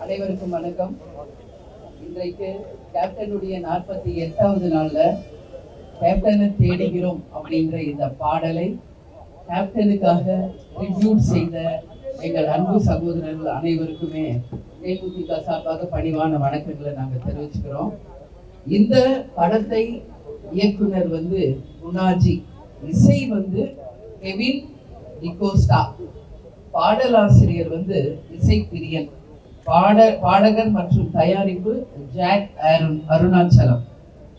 அனைவருக்கும் வணக்கம். இன்றைக்கு கேப்டனுடைய நாற்பத்தி எட்டாவது நாள்ல கேப்டனை தேடுகிறோம் அப்படின்ற இந்த பாடலை கேப்டனுக்காக ரிவ்யூட் செய்த எங்கள் அன்பு சகோதரர்கள் அனைவருக்குமே தேமுதிக சார்பாக பணிவான வணக்கங்களை நாங்கள் தெரிவிச்சுக்கிறோம். இந்த படத்தை இயக்குனர் வந்து குணாஜி இசை வந்து கெவின் டிகோஸ்டா பாடலாசிரியர் வந்து இசை பிரியன் பாட பாடகர் மற்றும் தயாரிப்பு ஜாக் அருண் அருணாச்சலம்.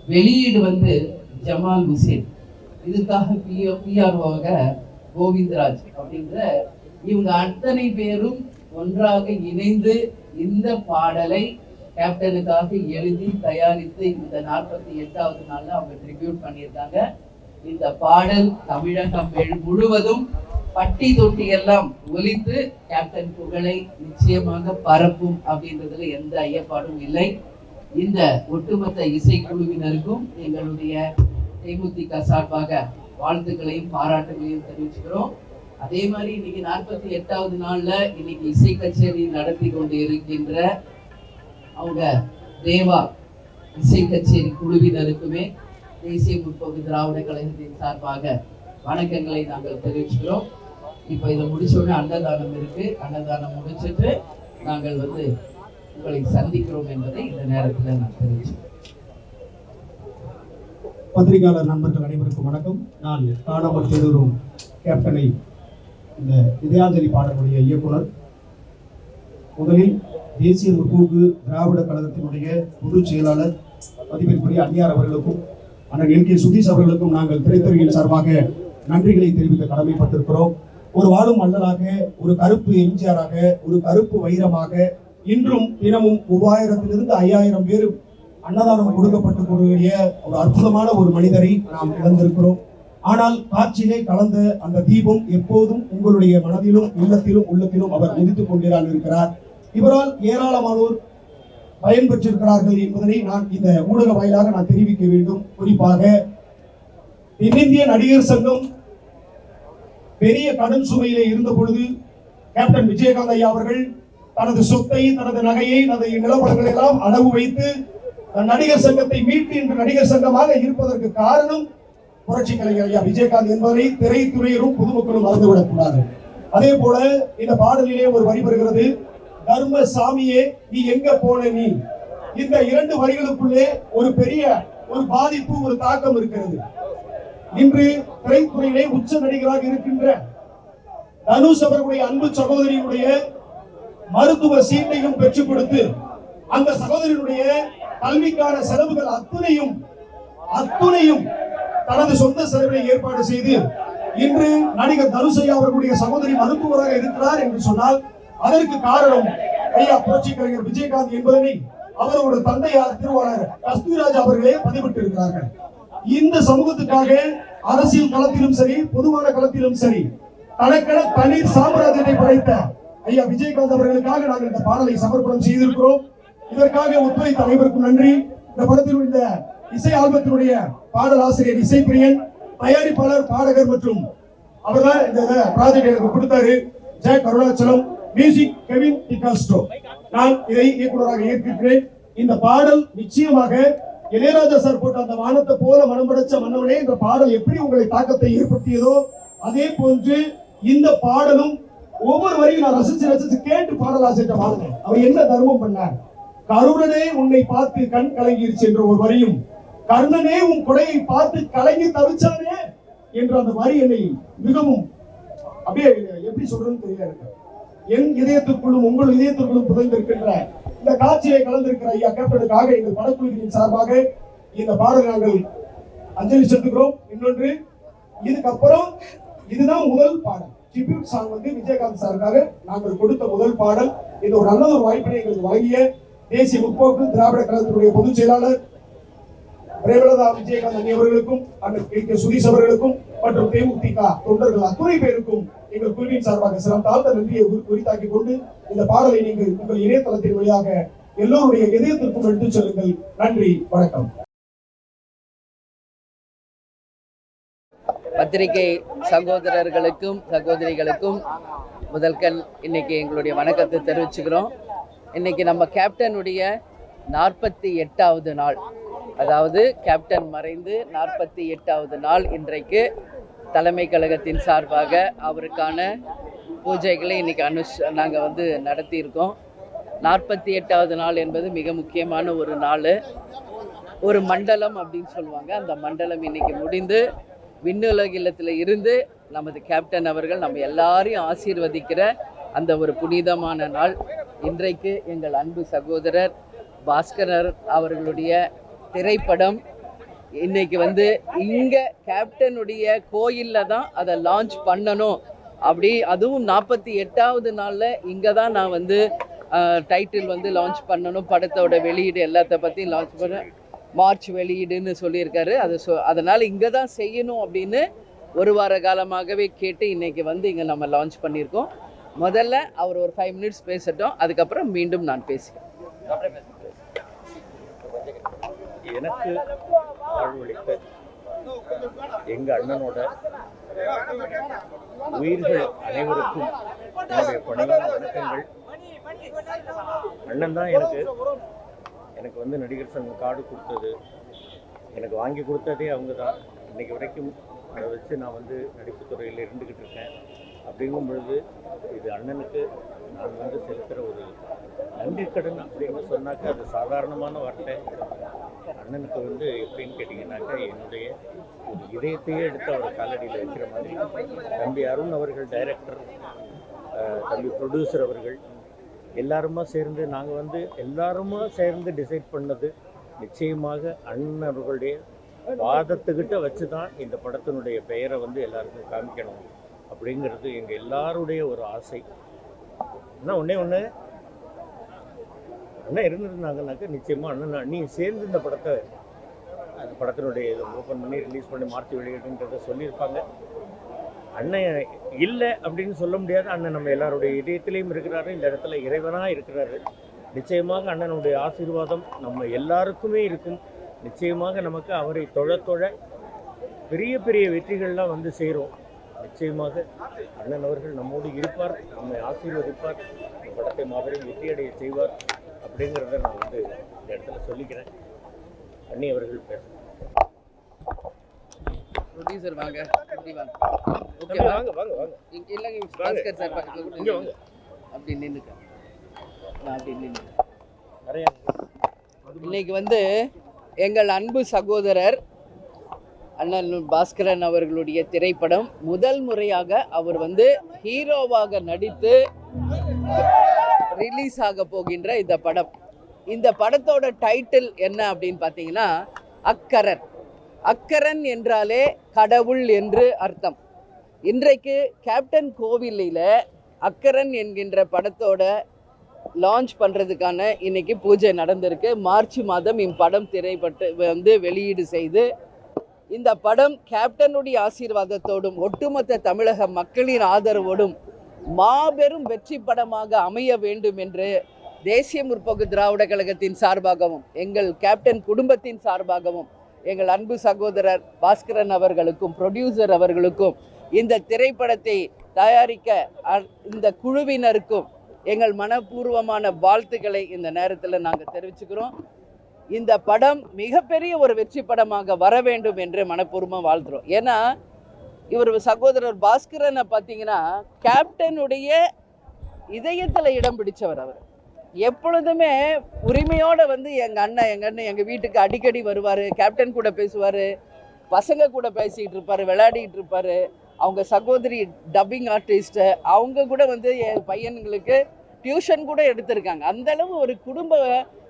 வெளியீடு வந்து ஜமால் ஹுசேன். இதுக்காக பிஓ பிஆர்ஓவாக கோவிந்தராஜ் அப்படிங்கிற இவங்க அத்தனை பேரும் ஒன்றாக இணைந்து இந்த பாடலை கேப்டனுக்காக எழுதி தயாரித்து இந்த நாற்பத்தி எட்டாவது நாளில் அவங்க ட்ரிபியூட் பண்ணியிருக்காங்க. இந்த பாடல் தமிழகம் முழுவதும் பட்டி தொட்டி எல்லாம் ஒலித்து கேப்டன் புகழை நிச்சயமாக பரப்பும் அப்படின்றதுல எந்த ஐயப்பாடும் இல்லை. இந்த ஒட்டுமொத்த இசைக்குழுவினருக்கும் எங்களுடைய தேமுதிக சார்பாக வாழ்த்துக்களையும் பாராட்டுகளையும் தெரிவிச்சுக்கிறோம். அதே மாதிரி இன்னைக்கு நாற்பத்தி எட்டாவது நாள்ல இன்னைக்கு இசை கச்சேரி நடத்தி கொண்டு இருக்கின்ற அவங்க தேவா இசை கச்சேரி குழுவினருக்குமே தேசிய முற்போக்கு திராவிட கழகத்தின் சார்பாக வணக்கங்களை நாங்கள் தெரிவிச்சுக்கிறோம். இப்போ இதை முடிச்சோடனே அன்னதானம் இருக்கு. அன்னதானம் முடிச்சிட்டு நாங்கள் வந்து உங்களை சந்திக்கிறோம் என்பதை இந்த நேரத்தில் நான் தெரிவிச்சுக்கிறேன். பத்திரிகையாளர் நண்பர்கள் அனைவருக்கும் வணக்கம். நான் காணாமல் தேடுவோம் கேப்டனை இந்த இதயாஞ்சலி பாடலுடைய இயக்குனர். முதலில் தேசிய முற்போக்கு திராவிட கழகத்தினுடைய பொதுச் செயலாளர் மதிப்பிற்குரிய அந்நியார் அவர்களுக்கும் அண்ணன் எல் கே சுதீஷ் அவர்களுக்கும் நாங்கள் திரைத்துறையின் சார்பாக நன்றிகளை தெரிவிக்க கடமைப்பட்டிருக்கிறோம். ஒரு வாழும் மன்னராக ஒரு கருப்பு எம்ஜிஆராக ஒரு கருப்பு வைரமாக இன்றும் தினமும் மூவாயிரத்திலிருந்து ஐயாயிரம் பேர் அன்னதானம் கொடுக்கப்பட்டுக்கூடிய ஒரு அற்புதமான ஒரு மனிதரை நாம் இழந்திருக்கிறோம். ஆனால் காட்சியிலே கலந்த அந்த தீபம் எப்போதும் உங்களுடைய மனதிலும் உள்ளத்திலும் உள்ளத்திலும் அவர் உதித்துக் கொண்டுதான் இருக்கிறார். இவரால் ஏராளமானோர் பயன்பெற்றிருக்கிறார்கள் என்பதனை நான் இந்த ஊடக வாயிலாக நான் தெரிவிக்க வேண்டும். குறிப்பாக தென்னிந்திய நடிகர் சங்கம் பெரிய கடன் சுமையிலே இருந்த பொழுது கேப்டன் விஜயகாந்த் ஐயா அவர்கள் தனது சொத்தை தனது நகையை தனது நிலப்படங்களை எல்லாம் அளவு வைத்து நடிகர் சங்கத்தை மீட்டு இன்று நடிகர் சங்கமாக இருப்பதற்கு காரணம் புரட்சி கலைஞர் ஐயா விஜயகாந்த் என்பதை திரைத்துறையிலும் பொதுமக்களும் மறந்துவிடக் கூடாது. அதே போல இந்த பாடலிலே ஒரு வரி வருகிறது தர்ம சாமியே நீ எங்க போன நீ? இந்த இரண்டு வரிகளுக்குள்ளே ஒரு பெரிய ஒரு பாதிப்பு ஒரு தாக்கம் இருக்கிறது. இன்று திரைத்துறையிலே உச்ச நடிகராக இருக்கின்ற தனுஷ் அவர்களுடைய அன்பு சகோதரியினுடைய மருத்துவ சீட்டையும் பெற்றுக் கொடுத்து அந்த சகோதரியினுடைய கல்விக்கான செலவுகள் அத்துணையும் அத்துணையும் தனது சொந்த செலவினை ஏற்பாடு செய்து இன்று நடிகர் தனுசையா அவர்களுடைய சகோதரி மருத்துவராக இருக்கிறார் என்று சொன்னால் அதற்கு காரணம் ஐயா புரட்சி கலைஞர் விஜயகாந்த் என்பதனை அவரோட தந்தையார் திருவாளர் கஸ்தூரிராஜ் அவர்களே பதிவிட்டு இருக்கிறார்கள் இந்த சமூகத்துக்காக அரசியல் களத்திலும் சரி பொதுவான களத்திலும் சரி தனக்கென தனி சாம்ராஜ்யத்தை படைத்த ஐயா விஜயகாந்த் அவர்களுக்காக நாங்கள் இந்த பாடலை சமர்ப்பணம் செய்திருக்கிறோம். இதற்காக ஒத்துழைத்த அனைவருக்கும் நன்றி. இந்த படத்தில் உள்ள இசை ஆல்பத்தினுடைய பாடல் ஆசிரியர் இசைப்பிரியன் தயாரிப்பாளர் பாடகர் மற்றும் அவர்தான் இந்த ப்ராஜெக்ட் எனக்கு கொடுத்தாரு. ஜெய கருணாச்சலம் மியூசிக் கெவின் டிகாஸ்டோ நான் இதை இயக்குனராக ஏற்கிறேன் இந்த பாடல் நிச்சயமாக இளையராஜா சார் போட்ட அந்த வானத்தை போல மனம் படைச்ச மன்னவனே இந்த பாடல் எப்படி உங்களை தாக்கத்தை ஏற்படுத்தியதோ அதே போன்று இந்த பாடலும் ஒவ்வொரு வரியும் நான் ரசிச்சு ரசிச்சு கேட்டு பாடலாசிட்ட பாருங்க அவர் என்ன தர்மம் பண்ணார்? கருணனே உன்னை பார்த்து கண் கலங்கிருச்சு என்ற ஒரு வரியும் கர்ணனே உன் கொடையை பார்த்து கலங்கி தவிச்சானே என்ற அந்த வரி என்னை மிகவும் அப்படியே எப்படி சொல்றதுன்னு தெரியல எனக்கு. என் இதயத்துக்குள்ளும் உங்கள் இதயத்துக்குள்ளும் புதைந்திருக்கின்ற இந்த காட்சியை கலந்திருக்கிற ஐயா கேப்டனுக்காக எங்கள் படக்குழுவின் சார்பாக இந்த பாடல் நாங்கள் அஞ்சலி செலுத்துகிறோம். இன்னொன்று இதுக்கப்புறம் இதுதான் முதல் பாடல். டிபியூட் சாங் வந்து விஜயகாந்த் சாருக்காக நாங்கள் கொடுத்த முதல் பாடல். இது ஒரு நல்ல ஒரு வாய்ப்பினை எங்களுக்கு வழங்கிய தேசிய முற்போக்கு திராவிட கழகத்தினுடைய பொதுச் செயலாளர் பிரேமலதா விஜயகாந்த் அவர்களுக்கும் கே கே சுதீஷ் அவர்களுக்கும் மற்றும் தேமுதிக தொண்டர்கள் அத்துணை பேருக்கும் எங்கள் குழுவின் சார்பாக சிறம் தாழ்ந்த நன்றியை குறித்தாக்கிக் கொண்டு இந்த பாடலை நீங்கள் உங்கள் இணையதளத்தின் வழியாக எல்லோருடைய இதயத்திற்கும் எடுத்துச் செல்லுங்கள். நன்றி வணக்கம். பத்திரிகை சகோதரர்களுக்கும் சகோதரிகளுக்கும் முதல்கண் இன்னைக்கு எங்களுடைய வணக்கத்தை தெரிவிச்சுக்கிறோம். இன்னைக்கு நம்ம கேப்டனுடைய நாற்பத்தி எட்டாவது நாள். அதாவது கேப்டன் மறைந்து நாற்பத்தி எட்டாவது நாள் இன்றைக்கு தலைமை கழகத்தின் சார்பாக அவருக்கான பூஜைகளை இன்னைக்கு அனுஷ் நாங்கள் வந்து நடத்தியிருக்கோம். நாற்பத்தி எட்டாவது நாள் என்பது மிக முக்கியமான ஒரு நாள். ஒரு மண்டலம் அப்படின்னு சொல்லுவாங்க. அந்த மண்டலம் இன்னைக்கு முடிந்து விண்ணுலக இல்லத்தில் இருந்து நமது கேப்டன் அவர்கள் நம்ம எல்லாரையும் ஆசீர்வதிக்கிற அந்த ஒரு புனிதமான நாள். இன்றைக்கு எங்கள் அன்பு சகோதரர் பாஸ்கரர் அவர்களுடைய திரைப்படம் இன்னைக்கு வந்து இங்கே கேப்டனுடைய கோயிலில் தான் அதை லான்ச் பண்ணணும். அப்படி அதுவும் நாற்பத்தி எட்டாவது நாளில் இங்கே தான் நான் வந்து டைட்டில் வந்து லான்ச் பண்ணணும். படத்தோட வெளியீடு எல்லாத்த பற்றியும் லான்ச் பண்ண மார்ச் வெளியீடுன்னு சொல்லியிருக்காரு. அது சொ அதனால் இங்கே தான் செய்யணும் அப்படின்னு ஒரு வார காலமாகவே கேட்டு இன்றைக்கி வந்து இங்கே நம்ம லான்ச் பண்ணியிருக்கோம். முதல்ல அவர் ஒரு ஃபைவ் மினிட்ஸ் பேசட்டும் அதுக்கப்புறம் மீண்டும் நான் பேசுகிறேன். எனக்கு வாழ்வளித்த எங்க அண்ணனோட உயிர்கள் அனைவருக்கும் என்னுடைய பணிவான வணக்கங்கள். அண்ணன் தான் எனக்கு எனக்கு வந்து நடிகர் சங்கம் கார்டு கொடுத்தது. எனக்கு வாங்கி கொடுத்ததே அவங்க தான் இன்னைக்கு வரைக்கும் அதை வச்சு நான் வந்து நடிப்புத்துறையில் இருந்துக்கிட்டு இருக்கேன். அப்படிங்கும் பொழுது இது அண்ணனுக்கு நான் வந்து செலுத்துகிற ஒரு நன்றி கடன் அப்படின்னு சொன்னாக்க அது சாதாரணமான வார்த்தை. அண்ணனுக்கு வந்து எப்படின்னு கேட்டிங்கன்னாக்கா என்னுடைய ஒரு இதயத்தையே எடுத்து அவர் காலடியில் வைக்கிற மாதிரி. தம்பி அருண் அவர்கள் டைரக்டர் தம்பி ப்ரொடியூசர் அவர்கள் எல்லாருமா சேர்ந்து நாங்கள் வந்து எல்லாருமா சேர்ந்து டிசைட் பண்ணது நிச்சயமாக அண்ணன் அவர்களுடைய வாதத்துக்கிட்ட வச்சு தான் இந்த படத்தினுடைய பெயரை வந்து எல்லாருக்கும் காமிக்கணும். அப்படிங்கிறது எங்கள் எல்லாருடைய ஒரு ஆசை. ஆனால் ஒன்றே ஒன்று அண்ணன் இருந்திருந்தாங்கனாக்கா நிச்சயமாக அண்ணன் அண்ணி சேர்ந்து இந்த படத்தை அந்த படத்தினுடைய இதை ஓப்பன் பண்ணி ரிலீஸ் பண்ணி மாற்றி வெளியிடுன்றதை சொல்லியிருப்பாங்க. அண்ணன் இல்லை அப்படின்னு சொல்ல முடியாது. அண்ணன் நம்ம எல்லாருடைய இதயத்திலையும் இருக்கிறாரு. இந்த இடத்துல இறைவனாக இருக்கிறாரு. நிச்சயமாக அண்ணனுடைய ஆசீர்வாதம் நம்ம எல்லாருக்குமே இருக்கும். நிச்சயமாக நமக்கு அவரை தொழ தொழ பெரிய பெரிய வெற்றிகள்லாம் வந்து சேரும். நிச்சயமாக அண்ணன் அவர்கள் நம்மோடு இருப்பார் நம்மை ஆசீர்வதிப்பார் படத்தை மாபெரும் வெற்றியடைய செய்வார் அப்படிங்கிறத நான் வந்து இந்த இடத்துல சொல்லிக்கிறேன். அண்ணி அவர்கள் பேச ப்ரொடியூசர் வாங்க வாங்க. வாங்க வாங்க இல்லைங்க. பாஸ்கர் சார் வாங்க. அப்படி நின்றுக்க நான் அப்படி நின்று இன்னைக்கு வந்து எங்கள் அன்பு சகோதரர் அண்ணன் பாஸ்கரன் அவர்களுடைய திரைப்படம் முதல் முறையாக அவர் வந்து ஹீரோவாக நடித்து ரிலீஸ் ஆக போகின்ற இந்த படம். இந்த படத்தோட டைட்டில் என்ன அப்படின்னு பார்த்தீங்கன்னா அக்கரன் அக்கரன் என்றாலே கடவுள் என்று அர்த்தம். இன்றைக்கு கேப்டன் கோவிலில் அக்கரன் என்கின்ற படத்தோட லான்ச் பண்ணுறதுக்கான இன்னைக்கு பூஜை நடந்திருக்கு. மார்ச் மாதம் இப்படம் திரைப்பட்டு வந்து வெளியீடு செய்து இந்த படம் கேப்டனுடைய ஆசீர்வாதத்தோடும் ஒட்டுமொத்த தமிழக மக்களின் ஆதரவோடும் மாபெரும் வெற்றி படமாக அமைய வேண்டும் என்று தேசிய முற்போக்கு திராவிட கழகத்தின் சார்பாகவும் எங்கள் கேப்டன் குடும்பத்தின் சார்பாகவும் எங்கள் அன்பு சகோதரர் பாஸ்கரன் அவர்களுக்கும் ப்ரொடியூசர் அவர்களுக்கும் இந்த திரைப்படத்தை தயாரிக்க அ- இந்த குழுவினருக்கும் எங்கள் மனப்பூர்வமான வாழ்த்துக்களை இந்த நேரத்தில் நாங்கள் தெரிவிச்சுக்கிறோம். இந்த படம் மிகப்பெரிய ஒரு வெற்றி படமாக வர வேண்டும் என்று மனப்பூர்வமாக வாழ்த்துறோம். ஏன்னா இவர் சகோதரர் பாஸ்கரனை பார்த்தீங்கன்னா கேப்டனுடைய இதயத்தில் இடம் பிடிச்சவர் அவர். எப்பொழுதுமே உரிமையோடு வந்து எங்கள் அண்ணன் எங்கள் அண்ணன் எங்கள் வீட்டுக்கு அடிக்கடி வருவார் கேப்டன் கூட பேசுவார் பசங்க கூட பேசிகிட்டு இருப்பார் விளையாடிட்டு இருப்பார். அவங்க சகோதரி டப்பிங் ஆர்டிஸ்ட்டு அவங்க கூட வந்து என் பையன்களுக்கு டியூஷன் கூட எடுத்திருக்காங்க. அந்தளவு ஒரு குடும்ப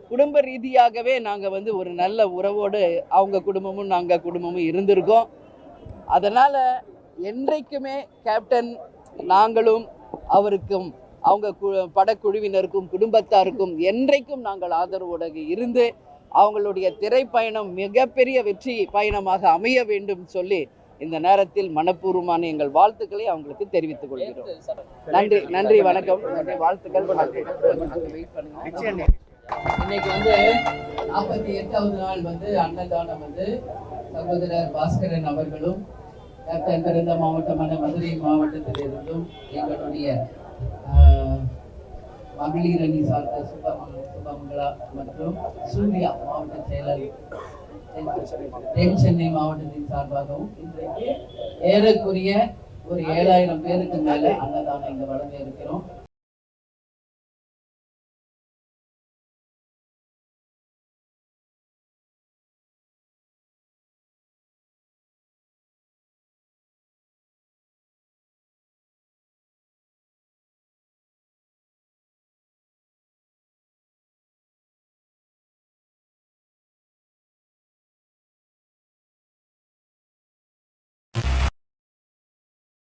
குடும்ப ரீதியாகவே நாங்கள் வந்து ஒரு நல்ல உறவோடு அவங்க குடும்பமும் நாங்கள் குடும்பமும் இருந்திருக்கோம். அதனால் என்றைக்குமே கேப்டன் நாங்களும் அவருக்கும் அவங்க கு படக்குழுவினருக்கும் குடும்பத்தாருக்கும் என்றைக்கும் நாங்கள் ஆதரவோடு இருந்து அவங்களுடைய திரைப்பயணம் மிகப்பெரிய வெற்றி பயணமாக அமைய வேண்டும் சொல்லி இந்த நேரத்தில் மனப்பூர்வமான எங்கள் வாழ்த்துக்களை அவங்களுக்கு தெரிவித்துக் கொள்கிறோம். நன்றி நன்றி வணக்கம். நன்றி வாழ்த்துக்கள். இன்னைக்கு வந்து நாற்பத்தி எட்டாவது நாள் வந்து அன்னதானம் வந்து சகோதரர் பாஸ்கரன் அவர்களும் பிறந்த மாவட்டமான மதுரை மாவட்டத்திலிருந்தும் எங்களுடைய ஆஹ், மகளிர் அணி சார்ந்த சுபமங்க சுபமங்களா மற்றும் சூர்யா மாவட்ட செயலர் தென் சென்னை மாவட்டத்தின் சார்பாகவும் இன்றைக்கு ஏறக்குரிய ஒரு ஏழாயிரம் பேருக்கு மேல அன்னதானம் இங்க வழங்க இருக்கிறோம்.